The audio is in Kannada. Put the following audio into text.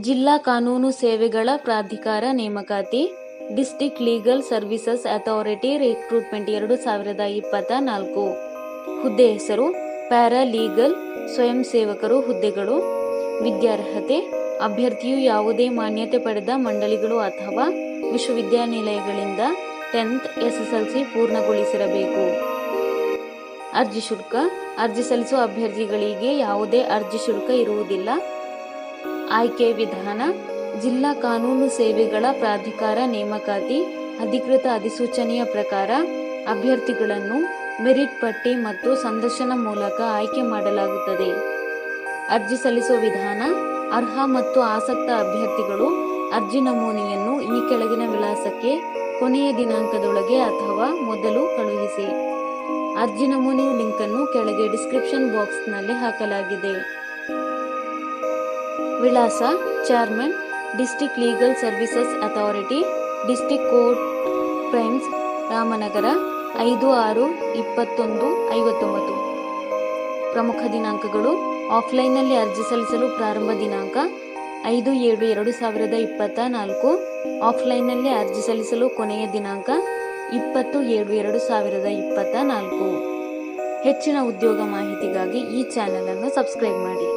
ಜಿಲ್ಲಾ ಕಾನೂನು ಸೇವೆಗಳ ಪ್ರಾಧಿಕಾರ ನೇಮಕಾತಿ, district legal services authority recruitment ಎರಡು ಸಾವಿರದ ಇಪ್ಪತ್ತ ನಾಲ್ಕು. ಹುದ್ದೆ ಹೆಸರು ಪ್ಯಾರಾ ಲೀಗಲ್ ಸ್ವಯಂ ಸೇವಕರು ಹುದ್ದೆಗಳು. ವಿದ್ಯಾರ್ಹತೆ, ಅಭ್ಯರ್ಥಿಯು ಯಾವುದೇ ಮಾನ್ಯತೆ ಪಡೆದ ಮಂಡಳಿಗಳು ಅಥವಾ ವಿಶ್ವವಿದ್ಯಾನಿಲಯಗಳಿಂದ ಟೆಂತ್ ಎಸ್ಎಸ್ಎಲ್ಸಿ ಪೂರ್ಣಗೊಳಿಸಿರಬೇಕು. ಅರ್ಜಿ ಶುಲ್ಕ, ಅರ್ಜಿ ಸಲ್ಲಿಸುವ ಅಭ್ಯರ್ಥಿಗಳಿಗೆ ಯಾವುದೇ ಅರ್ಜಿ ಶುಲ್ಕ ಇರುವುದಿಲ್ಲ. ಆಯ್ಕೆ ವಿಧಾನ, ಜಿಲ್ಲಾ ಕಾನೂನು ಸೇವೆಗಳ ಪ್ರಾಧಿಕಾರ ನೇಮಕಾತಿ, ಅಧಿಕೃತ ಅಧಿಸೂಚನೆಯ ಪ್ರಕಾರ ಅಭ್ಯರ್ಥಿಗಳನ್ನು ಮೆರಿಟ್ ಪಟ್ಟಿ ಮತ್ತು ಸಂದರ್ಶನ ಮೂಲಕ ಆಯ್ಕೆ ಮಾಡಲಾಗುತ್ತದೆ. ಅರ್ಜಿ ಸಲ್ಲಿಸುವ ವಿಧಾನ, ಅರ್ಹ ಮತ್ತು ಆಸಕ್ತ ಅಭ್ಯರ್ಥಿಗಳು ಅರ್ಜಿ ನಮೂನೆಯನ್ನು ಈ ಕೆಳಗಿನ ವಿಳಾಸಕ್ಕೆ ಕೊನೆಯ ದಿನಾಂಕದೊಳಗೆ ಅಥವಾ ಮೊದಲು ಕಳುಹಿಸಿ. ಅರ್ಜಿ ನಮೂನೆಯ ಲಿಂಕನ್ನು ಕೆಳಗೆ ಡಿಸ್ಕ್ರಿಪ್ಷನ್ ಬಾಕ್ಸ್ನಲ್ಲಿ ಹಾಕಲಾಗಿದೆ. ವಿಳಾಸ chairman district legal services authority district court, premises, Ramanagara, ಐದು ಆರು ಇಪ್ಪತ್ತೊಂದು ಐವತ್ತೊಂಬತ್ತು. ಪ್ರಮುಖ ದಿನಾಂಕಗಳು, ಆಫ್ಲೈನ್ನಲ್ಲಿ ಅರ್ಜಿ ಸಲ್ಲಿಸಲು ಪ್ರಾರಂಭ ದಿನಾಂಕ, ಐದು ಏಳು ಎರಡು ಸಾವಿರದ ಇಪ್ಪತ್ತ ನಾಲ್ಕು. ಆಫ್ಲೈನ್ನಲ್ಲಿ ಅರ್ಜಿ ಸಲ್ಲಿಸಲು ಕೊನೆಯ ದಿನಾಂಕ, ಇಪ್ಪತ್ತು ಏಳು ಎರಡು ಸಾವಿರದ ಇಪ್ಪತ್ತ ನಾಲ್ಕು. ಹೆಚ್ಚಿನ ಉದ್ಯೋಗ ಮಾಹಿತಿಗಾಗಿ ಈ ಚಾನಲನ್ನು ಸಬ್ಸ್ಕ್ರೈಬ್ ಮಾಡಿ.